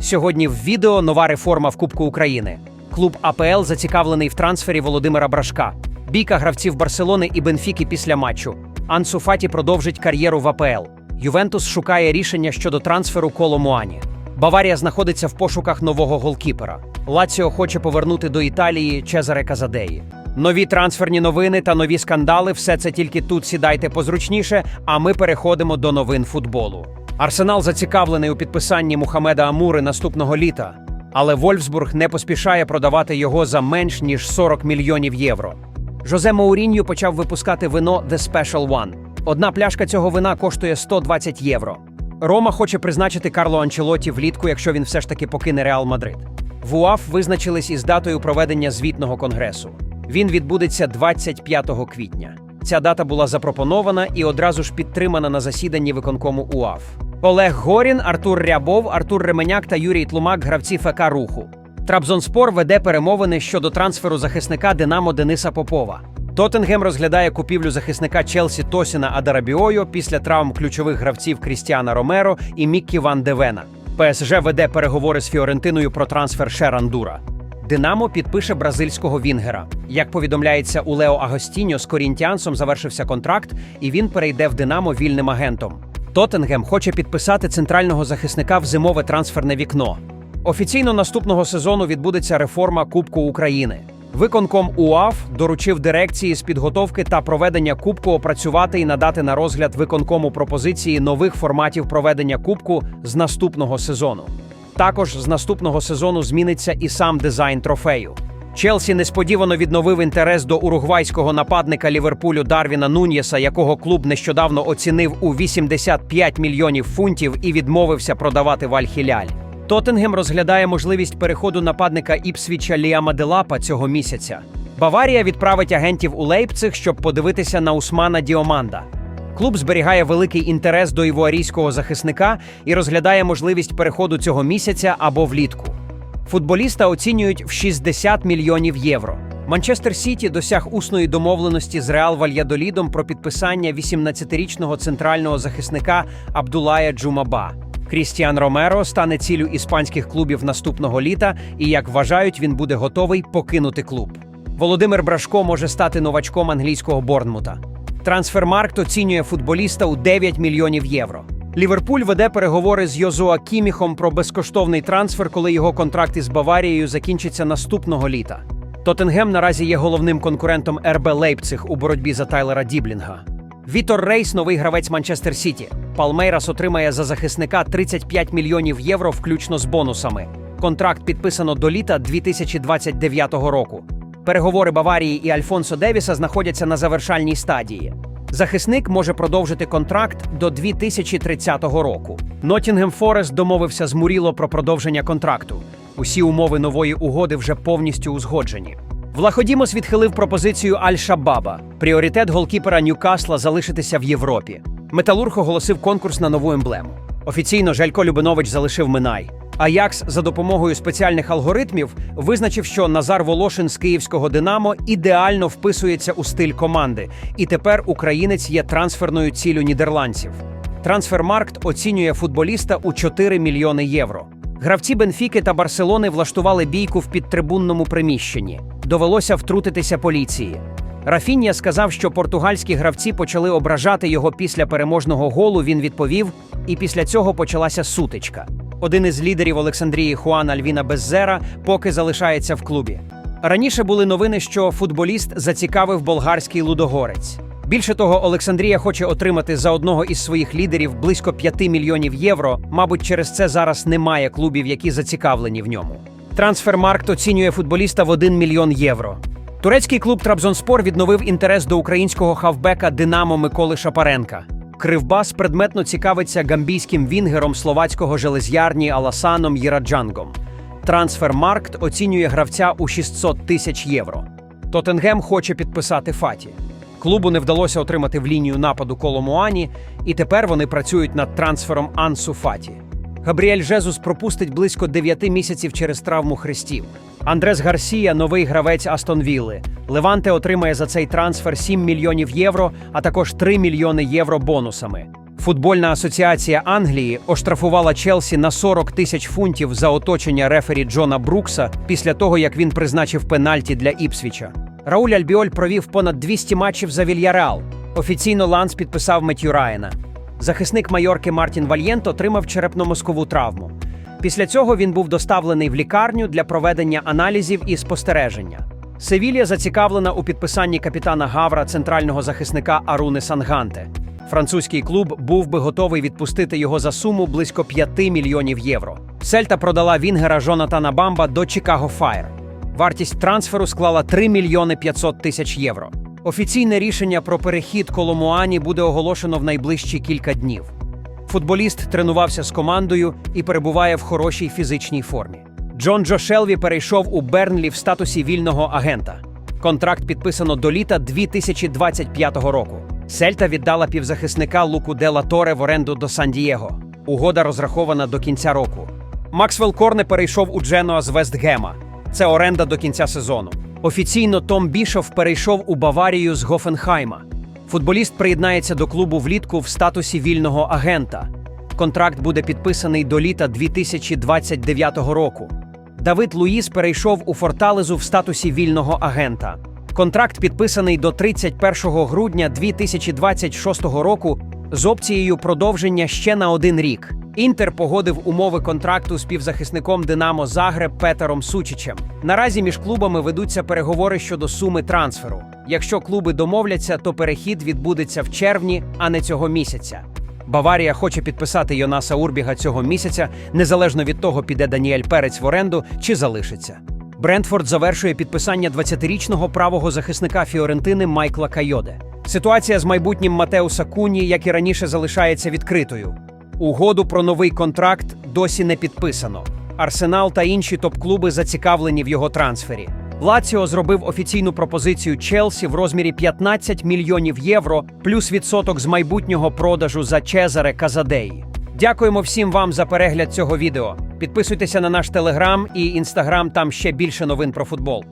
Сьогодні в відео нова реформа в Кубку України. Клуб АПЛ зацікавлений в трансфері Володимира Брашка. Бійка гравців Барселони і Бенфіки після матчу. Ансу Фаті продовжить кар'єру в АПЛ. Ювентус шукає рішення щодо трансферу Коло Муані. Баварія знаходиться в пошуках нового голкіпера. Лаціо хоче повернути до Італії Чезаре Казадеї. Нові трансферні новини та нові скандали все це тільки тут сідайте позручніше, а ми переходимо до новин футболу. Арсенал зацікавлений у підписанні Мухамеда Амури наступного літа, але Вольфсбург не поспішає продавати його за менш ніж 40 мільйонів євро. Жозе Маурінью почав випускати вино The Special One. Одна пляшка цього вина коштує 120 євро. Рома хоче призначити Карло Анчелоті влітку, якщо він все ж таки покине Реал Мадрид. В УАФ визначились із датою проведення звітного конгресу. Він відбудеться 25 квітня. Ця дата була запропонована і одразу ж підтримана на засіданні виконкому УАФ. Олег Горін, Артур Рябов, Артур Ременяк та Юрій Тлумак гравці ФК Руху. Трабзонспор веде перемовини щодо трансферу захисника Динамо Дениса Попова. Тоттенгем розглядає купівлю захисника Челсі Тосіна Адарабіою після травм ключових гравців Крістіана Ромеро і Міккі Ван Девена. ПСЖ веде переговори з Фіорентиною про трансфер Шерандура. Динамо підпише бразильського Вінгера. Як повідомляється у Лео Агостіньо, з Корінтіансом завершився контракт, і він перейде в Динамо вільним агентом. Тоттенгем хоче підписати центрального захисника в зимове трансферне вікно. Офіційно наступного сезону відбудеться реформа Кубку України. Виконком УАФ доручив дирекції з підготовки та проведення кубку опрацювати і надати на розгляд виконкому пропозиції нових форматів проведення кубку з наступного сезону. Також з наступного сезону зміниться і сам дизайн трофею. Челсі несподівано відновив інтерес до уругвайського нападника Ліверпулю Дарвіна Нуньєса, якого клуб нещодавно оцінив у 85 мільйонів фунтів і відмовився продавати в Аль-Хіляль. Тоттенгем розглядає можливість переходу нападника Іпсвіча Ліама Делапа цього місяця. Баварія відправить агентів у Лейпциг, щоб подивитися на Усмана Діоманда. Клуб зберігає великий інтерес до івуарійського захисника і розглядає можливість переходу цього місяця або влітку. Футболіста оцінюють в 60 мільйонів євро. Манчестер Сіті досяг усної домовленості з Реал Вальядолідом про підписання 18-річного центрального захисника Абдулая Джумаба. Крістіан Ромеро стане ціллю іспанських клубів наступного літа, і як вважають, він буде готовий покинути клуб. Володимир Брашко може стати новачком англійського Борнмута. Трансфермаркт оцінює футболіста у 9 мільйонів євро. Ліверпуль веде переговори з Йозуа Кіміхом про безкоштовний трансфер, коли його контракт із Баварією закінчиться наступного літа. Тоттенгем наразі є головним конкурентом РБ Лейпциг у боротьбі за Тайлера Діблінга. Вітор Рейс, новий гравець Манчестер Сіті. Палмейрас отримає за захисника 35 мільйонів євро, включно з бонусами. Контракт підписано до літа 2029 року. Переговори Баварії і Альфонсо Девіса знаходяться на завершальній стадії. Захисник може продовжити контракт до 2030 року. Ноттінгем Форест домовився з Муріло про продовження контракту. Усі умови нової угоди вже повністю узгоджені. Владходімос відхилив пропозицію Аль-Шабаба. Пріоритет голкіпера Ньюкасла залишитися в Європі. Металург оголосив конкурс на нову емблему. Офіційно Желько Любинович залишив Минай. Аякс за допомогою спеціальних алгоритмів визначив, що Назар Волошин з київського Динамо ідеально вписується у стиль команди, і тепер українець є трансферною ціллю нідерландців. Трансфермаркт оцінює футболіста у 4 мільйони євро. Гравці Бенфіки та Барселони влаштували бійку в підтрибунному приміщенні. Довелося втрутитися поліції. Рафіння сказав, що португальські гравці почали ображати його після переможного голу. Він відповів, і після цього почалася сутичка. Один із лідерів Олександрії Хуан Альвіна Беззера поки залишається в клубі. Раніше були новини, що футболіст зацікавив болгарський лудогорець. Більше того, Олександрія хоче отримати за одного із своїх лідерів близько 5 мільйонів євро. Мабуть, через це зараз немає клубів, які зацікавлені в ньому. Трансфермаркт оцінює футболіста в 1 мільйон євро. Турецький клуб Трабзонспор відновив інтерес до українського хавбека Динамо Миколи Шапаренка. Кривбас предметно цікавиться гамбійським вінгером словацького железярні Аласаном Єраджангом. Трансфермаркт оцінює гравця у 600 тисяч євро. Тоттенгем хоче підписати Фаті. Клубу не вдалося отримати в лінію нападу Коломуані, і тепер вони працюють над трансфером Ансу Фаті. Габріель Жезус пропустить близько 9 місяців через травму хрестів. Андрес Гарсія новий гравець Астон Вілли. Леванте отримає за цей трансфер 7 мільйонів євро, а також 3 мільйони євро бонусами. Футбольна асоціація Англії оштрафувала Челсі на 40 тисяч фунтів за оточення рефері Джона Брукса після того, як він призначив пенальті для Іпсвіча. Рауль Альбіоль провів понад 200 матчів за Вільяреал. Офіційно Ланс підписав Меттю Райана. Захисник майорки Мартін Вальєнт отримав черепно-мозкову травму. Після цього він був доставлений в лікарню для проведення аналізів і спостереження. Севілія зацікавлена у підписанні капітана Гавра центрального захисника Аруни Санганте. Французький клуб був би готовий відпустити його за суму близько 5 мільйонів євро. Сельта продала Вінгера Жонатана Бамба до Чикаго Файр. Вартість трансферу склала 3 мільйони 500 тисяч євро. Офіційне рішення про перехід Коломуані буде оголошено в найближчі кілька днів. Футболіст тренувався з командою і перебуває в хорошій фізичній формі. Джон Джо Шелві перейшов у Бернлі в статусі вільного агента. Контракт підписано до літа 2025 року. Сельта віддала півзахисника Луку де Ла Торе в оренду до Сан-Дієго. Угода розрахована до кінця року. Максвелл Корне перейшов у Дженуа з Вестгема. Це оренда до кінця сезону. Офіційно Том Бішов перейшов у Баварію з Гофенхайма. Футболіст приєднається до клубу влітку в статусі вільного агента. Контракт буде підписаний до літа 2029 року. Давид Луїс перейшов у Форталезу в статусі вільного агента. Контракт підписаний до 31 грудня 2026 року з опцією продовження ще на один рік. Інтер погодив умови контракту з півзахисником Динамо Загреб Петером Сучичем. Наразі між клубами ведуться переговори щодо суми трансферу. Якщо клуби домовляться, то перехід відбудеться в червні, а не цього місяця. Баварія хоче підписати Йонаса Урбіга цього місяця, незалежно від того, піде Даніель Перець в оренду чи залишиться. Брентфорд завершує підписання 20-річного правого захисника Фіорентини Майкла Кайоде. Ситуація з майбутнім Матеуса Куні, як і раніше, залишається відкритою. Угоду про новий контракт досі не підписано. Арсенал та інші топ-клуби зацікавлені в його трансфері. Лаціо зробив офіційну пропозицію Челсі в розмірі 15 мільйонів євро плюс відсоток з майбутнього продажу за Чезаре Казадеї. Дякуємо всім вам за перегляд цього відео. Підписуйтеся на наш телеграм і інстаграм, там ще більше новин про футбол.